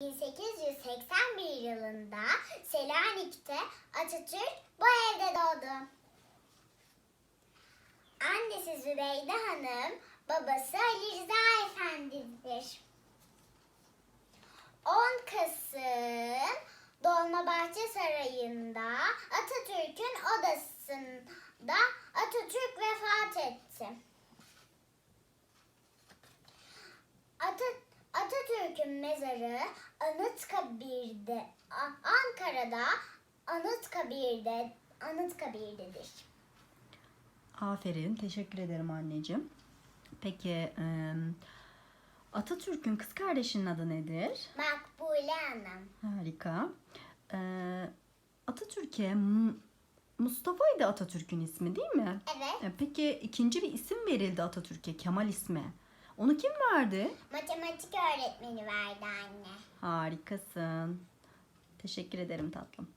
1881 yılında Selanik'te Atatürk bu evde doğdu. Annesi Zübeyde Hanım, babası Ali Rıza Efendi'dir. 10 Kasım Dolmabahçe Sarayı'nda Atatürk'ün odasında Atatürk vefat etti. Atatürk'ün mezarı Anıtkabir'de Ankara'da Anıtkabir'de Anıtkabir'dedir. Aferin. Teşekkür ederim anneciğim. Peki Atatürk'ün kız kardeşinin adı nedir? Makbule Hanım. Harika. Atatürk'e Mustafa'ydı Atatürk'ün ismi değil mi? Evet. E, Peki ikinci bir isim verildi Atatürk'e Kemal ismi. Onu kim verdi? Matematik öğretmeni verdi anne. Harikasın. Teşekkür ederim tatlım.